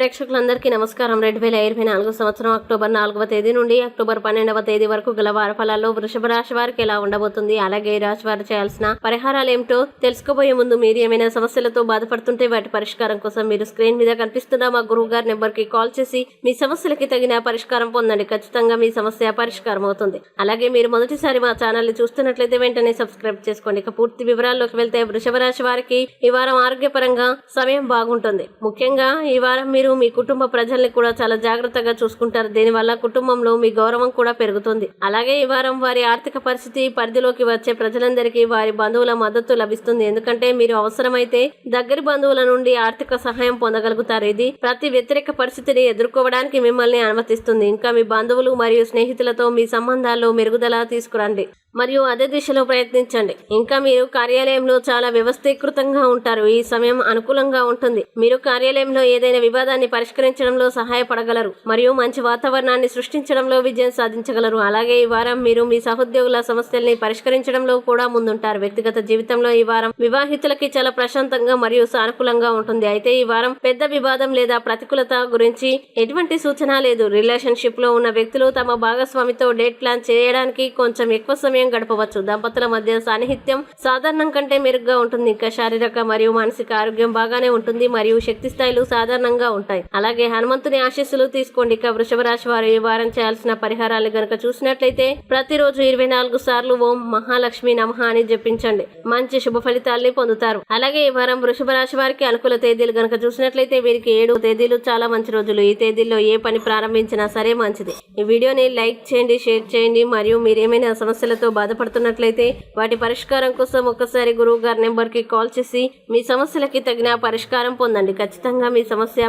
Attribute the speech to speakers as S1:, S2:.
S1: ప్రేక్షకులందరికీ నమస్కారం. రెండు వేల ఇరవై నాలుగు సంవత్సరం అక్టోబర్ నాలుగవ తేదీ నుండి అక్టోబర్ పన్నెండవ తేదీ వరకు గల వార ఫలాల్లో వృషభ రాశి వారికి ఎలా ఉండబోతుంది? అలాగే ఈ రాశి వారు చేయాల్సిన పరిహారాలు ఏమిటో తెలుసుకోబోయే ముందు మీరు ఏమైనా సమస్యలతో బాధపడుతుంటే వాటి పరిష్కారం కోసం మీరు స్క్రీన్ మీద కనిపిస్తున్న మా గురువు గారి నెంబర్కి కాల్ చేసి మీ సమస్యలకి తగిన పరిష్కారం పొందండి. ఖచ్చితంగా మీ సమస్య పరిష్కారం అవుతుంది. అలాగే మీరు మొదటిసారి మా ఛానల్ని చూస్తున్నట్లయితే వెంటనే సబ్స్క్రైబ్ చేసుకోండి. ఇక పూర్తి వివరాల్లోకి వెళ్తే వృషభ రాశి వారికి ఈ వారం ఆరోగ్యపరంగా సమయం బాగుంటుంది. ముఖ్యంగా ఈ వారం మీరు మీ కుటుంబ ప్రజల్ని కూడా చాలా జాగ్రత్తగా చూసుకుంటారు. దీనివల్ల కుటుంబంలో మీ గౌరవం కూడా పెరుగుతుంది. అలాగే ఈ వారం వారి ఆర్థిక పరిస్థితి పరిధిలోకి వచ్చే ప్రజలందరికీ వారి బంధువుల మద్దతు లభిస్తుంది. ఎందుకంటే మీరు అవసరమైతే దగ్గరి బంధువుల నుండి ఆర్థిక సహాయం పొందగలుగుతారు. ఇది ప్రతి వ్యతిరేక పరిస్థితిని ఎదుర్కోవడానికి మిమ్మల్ని అనుమతిస్తుంది. ఇంకా మీ బంధువులు మరియు స్నేహితులతో మీ సంబంధాల్లో మెరుగుదల తీసుకురండి. మరియు అదే దిశలో ప్రయత్నించండి. ఇంకా మీరు కార్యాలయంలో చాలా వ్యవస్థీకృతంగా ఉంటారు. ఈ సమయం అనుకూలంగా ఉంటుంది. మీరు కార్యాలయంలో ఏదైనా వివాదాన్ని పరిష్కరించడంలో సహాయపడగలరు మరియు మంచి వాతావరణాన్ని సృష్టించడంలో విజయం సాధించగలరు. అలాగే ఈ వారం మీరు మీ సహోద్యోగుల సమస్యల్ని పరిష్కరించడంలో కూడా ముందుంటారు. వ్యక్తిగత జీవితంలో ఈ వారం వివాహితులకి చాలా ప్రశాంతంగా మరియు సానుకూలంగా ఉంటుంది. అయితే ఈ వారం పెద్ద వివాదం లేదా ప్రతికూలత గురించి ఎటువంటి సూచన లేదు. రిలేషన్షిప్లో ఉన్న వ్యక్తులు తమ భాగస్వామితో డేట్ ప్లాన్ చేయడానికి కొంచెం ఎక్కువ సమయం గడపవచ్చు. దంపతుల మధ్య సాన్నిహిత్యం సాధారణం కంటే మెరుగ్గా ఉంటుంది. ఇంకా శారీరక మరియు మానసిక ఆరోగ్యం బాగానే ఉంటుంది. మరియు శక్తి స్థాయిలు సాధారణంగా ఉంటాయి. అలాగే హనుమంతుని ఆశీస్సులు తీసుకోండి. ఇక వృషభ రాశి వారు ఈ వారం చేయాల్సిన పరిహారాలు గనక చూసినట్లయితే ప్రతిరోజు ఇరవై నాలుగు సార్లు ఓం మహాలక్ష్మి నమః అని జపించండి. మంచి శుభ ఫలితాల్ని పొందుతారు. అలాగే ఈ వారం వృషభ రాశి వారికి అనుకూల తేదీలు గనక చూసినట్లయితే వీరికి ఏడు తేదీలు చాలా మంచి రోజులు. ఈ తేదీల్లో ఏ పని ప్రారంభించినా సరే మంచిది. ఈ వీడియోని లైక్ చేయండి షేర్ చేయండి. మరియు మీరు ఏమైనా సమస్యలతో బాధపడుతున్నట్లయితే వాటి పరిష్కారం కోసం ఒక్కసారి గురువు గారి నెంబర్కి కాల్ చేసి మీ సమస్యలకి తగిన పరిష్కారం పొందండి. ఖచ్చితంగా మీ సమస్య